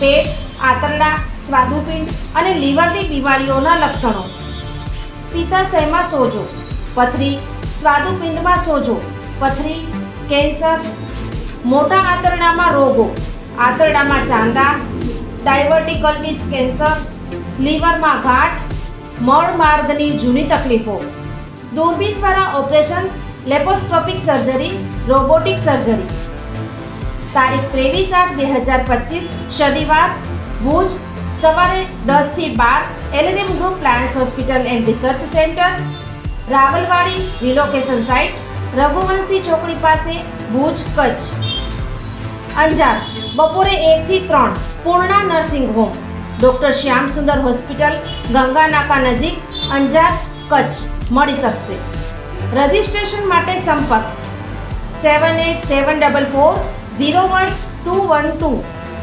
પેટ, આંતરડા, સ્વાદુપિંડ અને લીવરની બીમારીઓના લક્ષણો. પિત્તાશયમાં સોજો? પથરી, સ્વાદુપિંડમાં સોજો? પથરી, કેન્સર? મોટા આંતરડામાં રોગો? આંતરડામાં ચાંદા ડાયવર્ટિકલ્ટીસ કેન્સર, લીવરમાં ગાંઠ મળ માર્ગની જૂની તકલીફો. દૂરબીન દ્વારા operation, laparoscopic surgery, robotic surgery. તારીખ ત્રેવીસ આઠ બે હજાર પચીસ, શનિવાર, ભુજ, સવારે દસથી બાર LNM group plans hospital and research centre Rawalwadi relocation site Raghuvanshi ચોકડી પાસે, ભુજ, કચ્છ. અંજાર, બપોરે એકથી ત્રણ, Purna nursing home, doctor Shyam Sundar hospital, Ganga નાકા નજીક, અંજાર, કચ્છ. મળી શકશે. રજિસ્ટ્રેશન માટે સંપર્ક, seven eight seven double four zero one two one two.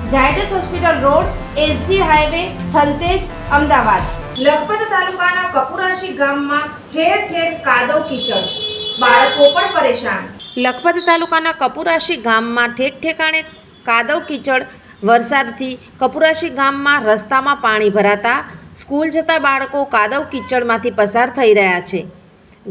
Zydus hospital road, SG highway Thaltej Ahmedabad. Lakhpat તાલુકાના કપુરાશી ગામમાં ઠેર ઠેર કાદવ કીચડ. બાળકો પણ પરેશાન. લખપત તાલુકાના કપુરાશી ગામમાં ઠેક ઠેકાણે કાદવ કીચડ. વરસાદથી કપુરાશી ગામમાં રસ્તામાં પાણી ભરાતા સ્કૂલ જતા બાળકો કાદવ કીચડમાંથી પસાર થઈ રહ્યા છે.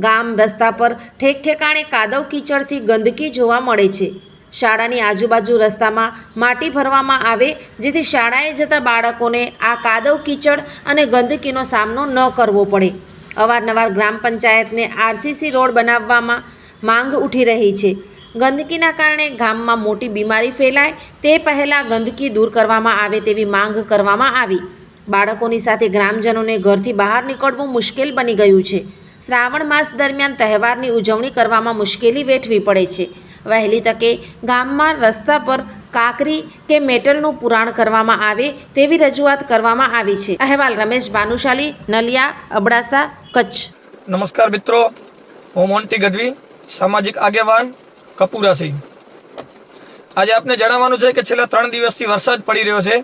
ગામ રસ્તા પર ઠેક ઠેકાણે કાદવ કીચડથી ગંદકી જોવા મળે છે. શાળાની આજુબાજુ રસ્તામાં માટી ભરવામાં આવે, જેથી શાળાએ જતા બાળકોને આ કાદવ કીચડ અને ગંદકીનો સામનો ન કરવો પડે. અવારનવાર ગ્રામ પંચાયતને આરસીસી રોડ બનાવવામાં માંગ ઉઠી રહી છે. ગંદકીના કારણે ગામમાં મોટી બીમારી ફેલાય, તે પહેલાં ગંદકી દૂર કરવામાં આવે તેવી માંગ કરવામાં આવી. બાળકોની સાથે ગ્રામજનોને ઘરથી બહાર નીકળવું મુશ્કેલ બની ગયું છે. શ્રાવણ માસ દરમિયાન તહેવારની ઉજવણી કરવામાં મુશ્કેલી વેઠવી પડે છે. વહેલી તકે ગામમાં રસ્તા પર કાકરી કે મેટલનું પુરાણ કરવામાં આવે તેવી રજૂઆત કરવામાં આવી છે. અહેવાલ રમેશ ભાનુશાલી, નલિયા, અબડાસા, કચ્છ. નમસ્કાર મિત્રો. હું મોન્ટી ગઢવી, સામાજિક આગેવાન કપૂરાસી આજે આપને જણાવવાનું છે કે છેલ્લા ત્રણ દિવસથી વરસાદ પડી રહ્યો છે.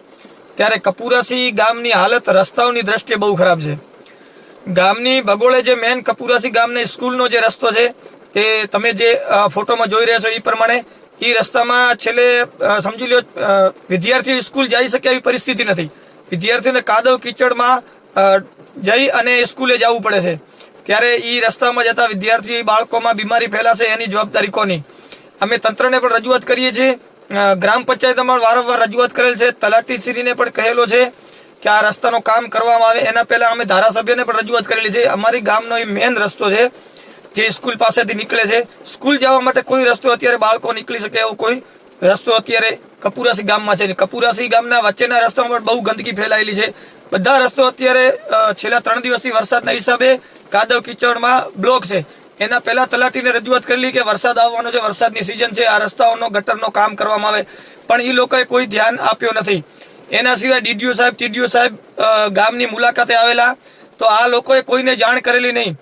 ત્યારે કપૂરાસી ગામની હાલત રસ્તાઓની દ્રષ્ટિએ બહુ ખરાબ છે. ગામની ભગોળે જે મેન કપૂરાસી ગામની સ્કૂલનો જે રસ્તો છે તે તમે જે ફોટોમાં જોઈ રહ્યા છો એ પ્રમાણે એ રસ્તામાં છેલ્લે સમજી લો વિદ્યાર્થીઓ સ્કૂલ જઈ શકે એવી પરિસ્થિતિ નથી. વિદ્યાર્થીઓને કાદવ કીચડમાં જઈ અને સ્કૂલે જવું પડે છે. ત્યારે એ રસ્તામાં જતા વિદ્યાર્થીઓ બાળકોમાં બીમારી ફેલાશે એની જવાબદારી કોની? અમે તંત્રને પણ રજૂઆત કરીએ છીએ. ગ્રામ પંચાયતમાં પણ વારંવાર રજૂઆત કરેલ છે. તલાટીશ્રીને પણ કહેલો છે કે આ રસ્તાનું કામ કરવામાં આવે. એના પહેલા અમે ધારાસભ્યને પણ રજૂઆત કરેલી છે. અમારી ગામનો એ મેન રસ્તો છે. જે સ્કૂલ પાસેથી નીકળે છે. સ્કૂલ જવા માટે કોઈ રસ્તો અત્યારે બાળકો નીકળી શકે એવો કોઈ રસ્તો અત્યારે કપુરાસી ગામમાં છે. કપુરાસી ગામના વચ્ચેના રસ્તામાં બહુ ગંદકી ફેલાયેલી છે. બધા રસ્તો અત્યારે છેલ્લા ત્રણ દિવસથી વરસાદના હિસાબે કાદવ કિચડમાં બ્લોક છે. એના પહેલા તલાટીને રજૂઆત કરેલી કે વરસાદ આવવાનો છે, વરસાદની સિઝન છે. આ રસ્તાઓનો, ગટરનો કામ કરવામાં આવે. પણ એ લોકોએ કોઈ ધ્યાન આપ્યો નથી. એના સિવાય ડીડીઓ સાહેબ, ટીડીઓ સાહેબ ગામની મુલાકાતે આવેલા. તો આ લોકોએ કોઈને જાણ કરેલી નહીં.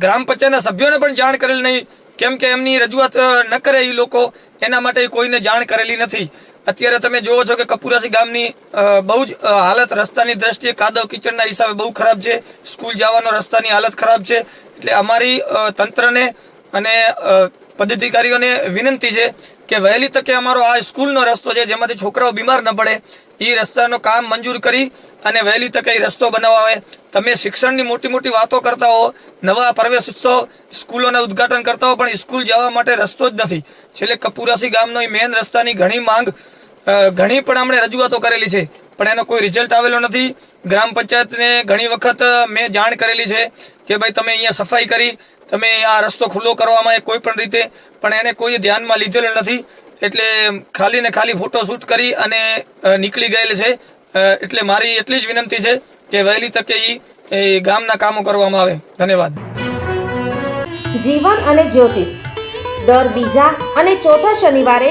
ગ્રામ પંચાયતના સભ્યોને પણ જાણ કરેલ નહીં. કેમ કે એમની રજૂઆત ન કરે એ લોકો. એના માટે કોઈને જાણ કરેલી નથી. અત્યારે તમે જોવો છો કે કપુરાસી ગામની બહુ જ હાલત રસ્તાની દ્રષ્ટિએ કાદવ કિચડના હિસાબે બહુ ખરાબ છે. સ્કૂલ જવાનો રસ્તાની હાલત ખરાબ છે. એટલે અમારી તંત્રને અને પદાધિકારીઓને વિનંતી છે કે વહેલી તકે અમારો આ સ્કૂલનો રસ્તો છે, જેમાંથી છોકરાઓ બીમાર ન પડે એ રસ્તાનો કામ મંજૂર કરી અને વહેલી તકે રસ્તો બનાવવા તમે શિક્ષણની મોટી મોટી વાતો કરતા હો, નવા પ્રવેશ ઉત્સવ સ્કૂલોના ઉદ્ઘાટન કરતા હો, પણ સ્કૂલ જવા માટે રસ્તો જ નથી. છેલ્લે કપુરાસી ગામનો મેન રસ્તાની ઘણી માંગ ઘણી પણ આપણે રજૂઆતો કરેલી છે. પણ એનો કોઈ રિઝલ્ટ આવેલો નથી. ગ્રામ પંચાયતને ઘણી વખત મેં જાણ કરેલી છે કે ભાઈ તમે અહીંયા સફાઈ કરી, તમે આ રસ્તો ખુલ્લો કરવામાં એ કોઈ પણ રીતે, પણ એને કોઈ ધ્યાનમાં લીધેલો નથી. એટલે ખાલી ને ખાલી ફોટો શૂટ કરી અને નીકળી ગયેલ છે. એટલે મારી એટલી જ વિનંતી છે કે વહેલી તકે એ ગામના કામો કરવામાં આવે. ધન્યવાદ. જીવન અને જ્યોતિષ. દર બીજા અને ચોથા શનિવારે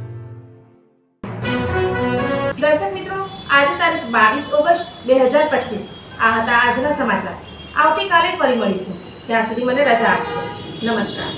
દર્શક મિત્રો, આજે તારીખ બાવીસ ઓગસ્ટ બે હજાર પચીસ. આ હતા આજના સમાચાર. આવતીકાલે ફરી મળીશું. ત્યાં સુધી મને રજા આપશો. નમસ્કાર.